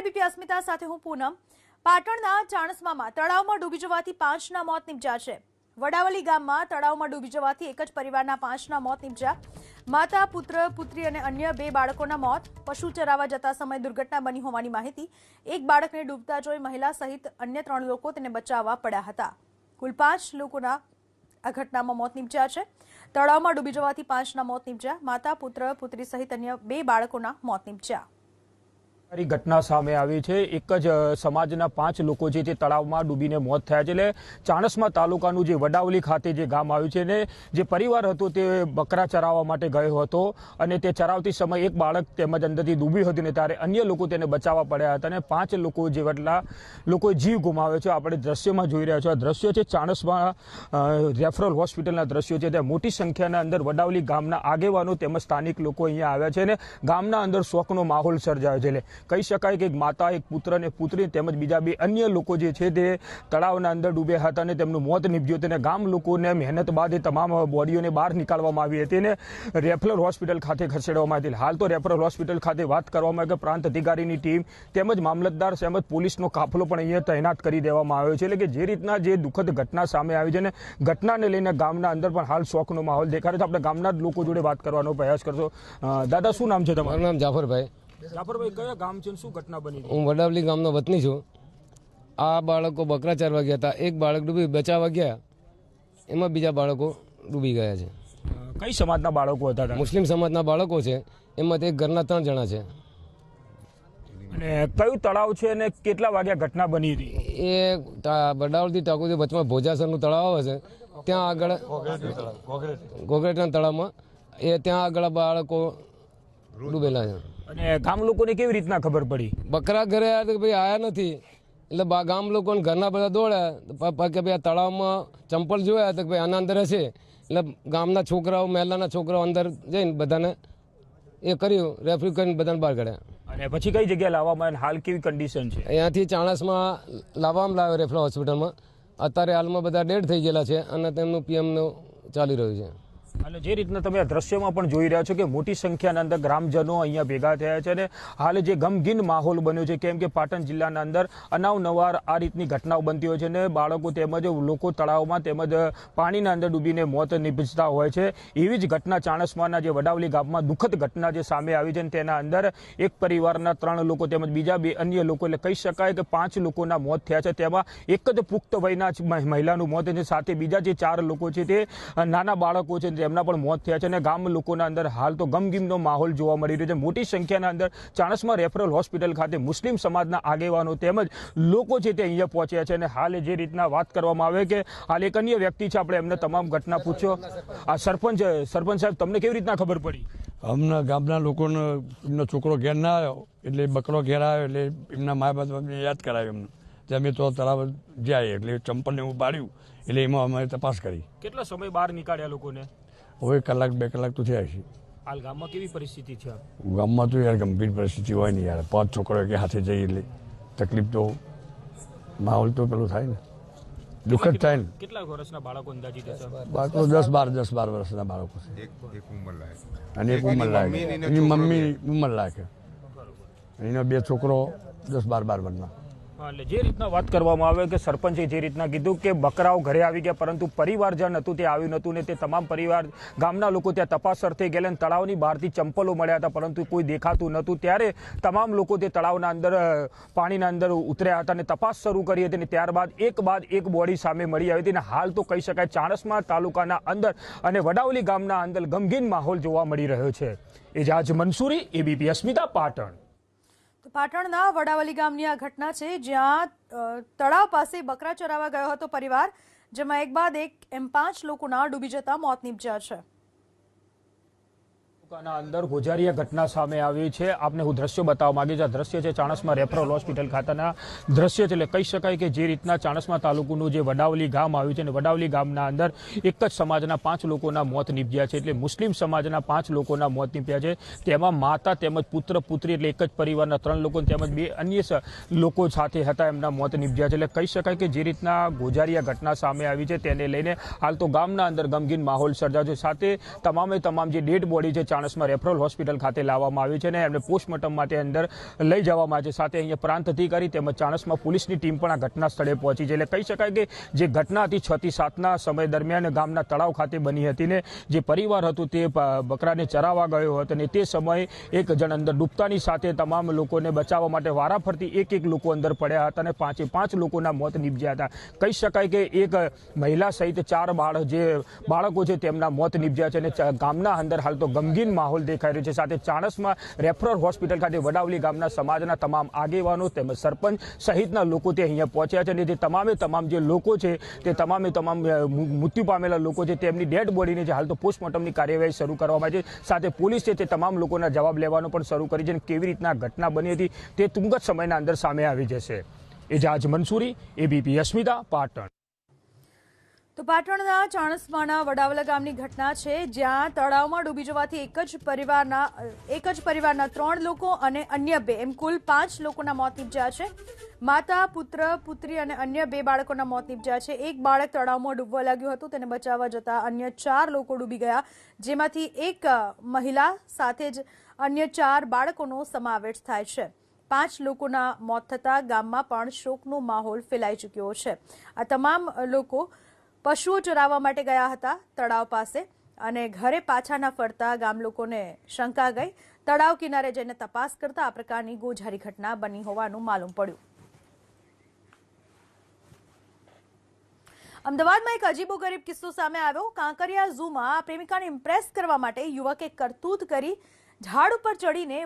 ABP અસ્મિતા સાથે હું પૂનમ. પાટણના ચાણસ્મામાં તળાવમાં ડૂબી જવાથી પાંચના મોત નિપજ્યા છે. વડાવલી ગામમાં તળાવમાં ડૂબી જવાથી એક જ પરિવારના પાંચના મોત નિપજ્યા. માતા, પુત્ર, પુત્રી અને અન્ય બે બાળકોના મોત પશુ ચરાવવા જતા સમયે દુર્ઘટના બની હોવાની માહિતી એક બાળકને ડૂબતા જોઈ મહિલા સહિત અન્ય ત્રણ લોકો તેને બચાવવા પડ્યા હતા. કુલ પાંચ લોકોના આ ઘટનામાં મોત નિપજ્યા છે. તળાવમાં ડૂબી જવાથી પાંચના મોત નિપજ્યા. માતા, પુત્ર, પુત્રી સહિત અન્ય બે બાળકોના મોત નિપજ્યા. ઘટના સામે આવી છે. એક જ સમાજના પાંચ લોકો છે તે તળાવમાં ડૂબીને મોત થયા છે. એટલે ચાણસમાં તાલુકાનું જે વડાવલી ખાતે જે ગામ આવ્યું છે ને, જે પરિવાર હતો તે બકરા ચરાવવા માટે ગયો હતો અને તે ચરાવતી સમયે એક બાળક તેમજ અંદરથી ડૂબ્યું હતું ને ત્યારે અન્ય લોકો તેને બચાવવા પડ્યા હતા અને પાંચ લોકો જેટલા લોકોએ જીવ ગુમાવ્યો છે. આપણે દ્રશ્યમાં જોઈ રહ્યા છો આ દ્રશ્યો છે ચાણસમાં રેફરલ હોસ્પિટલના દ્રશ્યો છે. ત્યાં મોટી સંખ્યાના અંદર વડાવલી ગામના આગેવાનો તેમજ સ્થાનિક લોકો અહીંયા આવ્યા છે અને ગામના અંદર શોકનો માહોલ સર્જાયો છે. એટલે કહી શકાય કે એક માતા, એક પુત્ર અને પુત્રી તેમજ બીજા બે અન્ય લોકો જે છે તે તળાવના અંદર ડૂબ્યા હતા અને તેમનું મોત નીપજ્યું હતું. અને ગામ લોકોને મહેનત બાદ એ તમામ બોડીઓને બહાર નીકાળવામાં આવી હતી અને રેફરલ હોસ્પિટલ ખાતે ખસેડવામાં આવી હાલ તો રેફરલ હોસ્પિટલ ખાતે વાત કરવામાં આવે કે પ્રાંત અધિકારીની ટીમ તેમજ મામલતદાર તેમજ પોલીસનો કાફલો પણ અહીંયા તૈનાત કરી દેવામાં આવ્યો છે. એટલે કે જે રીતના જે દુઃખદ ઘટના સામે આવી છે અને ઘટનાને લઈને ગામના અંદર પણ હાલ શોકનો માહોલ દેખાડે છે. આપણે ગામના લોકો જોડે વાત કરવાનો પ્રયાસ કરશો. દાદા, શું નામ છે તમારું? નામ જાફરભાઈ. જાફરભાઈ કયા ગામ છે શું ઘટના બની હું વડાવલી ગામનો વતની છું. આ બાળકો બકરા ચારવા ગયા હતા. એક બાળક ડૂબી બચાવવા ગયા એમાં બીજા બાળકો ડૂબી ગયા છે. કઈ સમાજના બાળકો હતા મુસ્લિમ સમાજના બાળકો છે. એમાં એક ઘરના ત્રણ જણા છે. અને કયું તળાવ છે અને કેટલા વાગ્યા ઘટના બની હતી? એ બડાવલથી વડાવલથી વચમાં ભોજાસરનું તળાવ આવે છે. ત્યાં આગળ ગોગરેટના તળાવમાં એ ત્યાં આગળ બાળકો ડૂબેલા છે. અને ગામ લોકોને કેવી રીતના ખબર પડી? બકરા ઘરે આવ્યા તો ભાઈ આયા નથી. એટલે ગામ લોકોને ઘરના બધા દોડ્યા કે ભાઈ આ તળાવમાં ચંપલ જોયા તો ભાઈ આના અંદર હશે. એટલે ગામના છોકરાઓ મહેલાના છોકરાઓ અંદર જઈને બધાને એ કર્યું રેફરી કરીને બધાને બહાર કાઢ્યા. અને પછી કઈ જગ્યાએ લાવવામાં આવ્યા હાલ કેવી કન્ડિશન છે? અહીંયાથી ચાણસમાં લાવવામાં લાવ્યો રેફરા હોસ્પિટલમાં. અત્યારે હાલમાં બધા ડેડ થઈ ગયેલા છે અને તેમનું પીએમનું ચાલી રહ્યું છે. અને જે રીતના તમે આ દ્રશ્યમાં પણ જોઈ રહ્યા છો કે મોટી સંખ્યાના અંદર ગ્રામજનો અહીંયા ભેગા થયા છે અને હાલ જે ગમગીન માહોલ બન્યો છે, કેમ કે પાટણ જિલ્લાના અંદર અનાવનવાર આ રીતની ઘટનાઓ બનતી હોય છે અને બાળકો તેમજ લોકો તળાવમાં તેમજ પાણીના અંદર ડૂબીને મોત નિપજતા હોય છે. એવી જ ઘટના ચાણસમાના જે વડાવલી ગામમાં દુઃખદ ઘટના જે સામે આવી છે તેના અંદર એક પરિવારના ત્રણ લોકો તેમજ બીજા બે અન્ય લોકો, એટલે કહી શકાય કે પાંચ લોકોના મોત થયા છે. તેમાં એક જ પુખ્ત વયના મહિલાનું મોત છે. સાથે બીજા જે ચાર લોકો છે તે નાના બાળકો છે તેમના પણ મોત થયા છે અને ગામ લોકોના અંદર હાલ તો ગમગીમનો માહોલ જોવા મળી રહ્યો છે. મોટી સંખ્યાના અંદર ચાણસમાં રેફરલ હોસ્પિટલ ખાતે મુસ્લિમ સમાજના આગેવાનો તેમજ લોકો છે તે અહીંયા પહોંચ્યા છે અને હાલ જે રીતના વાત કરવામાં આવે કે હાલ એક અન્ય વ્યક્તિ છે આપણે એમને તમામ ઘટના પૂછ્યો આ સરપંચ સરપંચ સાહેબ તમને કેવી રીતના ખબર પડી? અમના ગામના લોકોનો એમનો છોકરો ઘેર ના આવ્યો એટલે બકરો ઘેર આવ્યો એટલે એમના મા બાપ અમને યાદ કરાવ્યો એમને. તે અમે તો તળાવ જાય એટલે ચંપલને એવું પાડ્યું એટલે એમાં અમે તપાસ કરી. કેટલા સમય બહાર નીકાળ્યા લોકોને? હવે કલાક બે કલાક તો થયા છે હાલ ગામમાં કેવી પરિસ્થિતિ છે? ગામમાં તો યાર ગંભીર પરિસ્થિતિ હોય ને યાર. પાંચ છોકરો કે હાથે જઈ એટલે તકલીફ તો માહોલ તો પેલું થાય ને. દુઃખદ થાય ને. કેટલા વર્ષના બાળકો અંદાજિત બાળકો દસ બાર દસ બાર વર્ષના બાળકો છે. એક એક ઉંમર લાયક. અને એક ઉંમર લાગે એની મમ્મી ઉંમર લાગે એનો બે છોકરો દસ બાર બાર વર્ષના. એટલે જે રીતના વાત કરવામાં આવે કે સરપંચે જે રીતના કીધું કે બકરાઓ ઘરે આવી ગયા પરંતુ પરિવાર જ્યાં નહોતું તે આવ્યું નહોતું ને તે તમામ પરિવાર, ગામના લોકો ત્યાં તપાસ અર્થે ગયેલા તળાવની બહારથી ચંપલો મળ્યા હતા પરંતુ કોઈ દેખાતું નહોતું. ત્યારે તમામ લોકો તે તળાવના અંદર પાણીના અંદર ઉતર્યા હતા અને તપાસ શરૂ કરી હતી અને ત્યારબાદ એક બાદ એક બોડી સામે મળી આવી હતી અને હાલ તો કહી શકાય ચાણસ્મા તાલુકાના અંદર અને વડાવલી ગામના અંદર ગમગીન માહોલ જોવા મળી રહ્યો છે. એજાજ મંસૂરી, એબીપી અસ્મિતા પાટણ. પાટણના વડાવલી ગામની આ ઘટના છે, જ્યાં તળાવ પાસે બકરા ચરાવવા ગયો હતો પરિવાર, જેમાં એક બાદ એક એમ પાંચ લોકોના ડૂબી જતા મોત નીપજ્યા છે. તાલુકાના અંદર ગોજારીયા ઘટના સામે આવી છે. આપને હું દ્રશ્યો બતાવવા માંગી છું આ દ્રશ્ય છે ચાણસમાં રેફરલ હોસ્પિટલ ખાતાના દ્રશ્ય છે. એટલે કહી શકાય કે જે રીતના ચાણસમાં તાલુકાનું જે વડાવલી ગામ આવ્યું છે અને વડાવલી ગામના અંદર એક જ સમાજના પાંચ લોકોના મોત નીપજ્યા છે. એટલે મુસ્લિમ સમાજના પાંચ લોકોના મોત નીપજ્યા છે. તેમાં માતા તેમજ પુત્ર, પુત્રી એટલે એક જ પરિવારના ત્રણ લોકો તેમજ બે અન્ય લોકો સાથે હતા એમના મોત નીપજ્યા છે. એટલે કહી શકાય કે જે રીતના ગોજારીયા ઘટના સામે આવી છે તેને લઈને હાલ તો ગામના અંદર ગમગીન માહોલ સર્જાયો સાથે તમામે તમામ જે ડેડ બોડી છે ચાણસમાં રેફરલ હોસ્પિટલ ખાતે લાવવામાં આવ્યું છે અને એમને પોસ્ટમોર્ટમ માટે અંદર લઈ જવામાં આવે છે. સાથે અહીંયા પ્રાંત અધિકારી તેમજ ચાણસમાં પોલીસની ટીમ પણ આ ઘટના સ્થળે પહોંચી છે. એટલે કહી શકાય કે જે ઘટના હતી છ થી સાતના સમય દરમિયાન ગામના તળાવ ખાતે બની હતી ને જે પરિવાર હતું તે બકરાને ચરાવવા ગયો હતો અને તે સમયે એક જણ અંદર ડૂબતાની સાથે તમામ લોકોને બચાવવા માટે વારાફરતી એક એક લોકો અંદર પડ્યા હતા અને પાંચે પાંચ લોકોના મોત નીપજ્યા હતા. કહી શકાય કે એક મહિલા સહિત ચાર બાળક જે બાળકો છે તેમના મોત નીપજ્યા છે અને ગામના અંદર હાલ તો ગમગીન માહોલ દેખાઈ રહ્યો છે. સાથે ચાણસમાં રેફરલ હોસ્પિટલ ખાતે વડાવલી ગામના સમાજના તમામ આગેવાનો તેમજ સરપંચ સહિતના લોકો તે અહીંયા પહોંચ્યા છે અને તે તમામે તમામ જે લોકો છે, તે તમામે તમામ મૃત્યુ પામેલા લોકો છે, તેમની ડેડ બોડીને જે હાલ તો પોસ્ટમોર્ટમની કાર્યવાહી શરૂ કરવામાં છે. સાથે પોલીસ છે, તે તમામ લોકોના જવાબ લેવાનો પણ શરૂ કરી છે અને કેવી રીતના ઘટના બની હતી તે ટૂંક જ સમયના અંદર સામે આવી જશે. એજાજ મંસૂરી, એબીપી અસ્મિતા, પાટણ. તો પાટણના ચાણસ્માના વડાવલા ગામની ઘટના છે, જ્યાં તળાવમાં ડૂબી જવાથી એક જ પરિવારના, એક જ પરિવારના ત્રણ લોકો અને અન્ય બે, એમ કુલ પાંચ લોકોના મોત નીપજ્યા છે. માતા, પુત્ર, પુત્રી અને અન્ય બે બાળકોના મોત નીપજ્યા છે. એક બાળક તળાવમાં ડૂબવા લાગ્યું હતું, તેને બચાવવા જતા અન્ય ચાર લોકો ડૂબી ગયા, જેમાંથી એક મહિલા સાથે જ અન્ય ચાર બાળકોનો સમાવેશ થાય છે. પાંચ લોકોના મોત થતાં ગામમાં પણ શોકનો માહોલ ફેલાઈ ચૂક્યો છે. આ તમામ લોકો પશુઓ ચરાવવા માટે ગયા હતા તળાવ પાસે અને ઘરે પાછા ફરતા ગામ લોકોને શંકા ગઈ. તળાવ કિનારે જઈને તપાસ કરતા આ પ્રકારની ગોઝારી ઘટના બની હોવાનું માલુમ પડ્યું. અમદાવાદમાં એક અજીબો ગરીબ કિસ્સો સામે આવ્યો. કાંકરિયા ઝૂમાં પ્રેમિકાને ઇમ્પ્રેસ કરવા માટે યુવકે કરતૂત કરી ઝાડ ઉપર ચડીને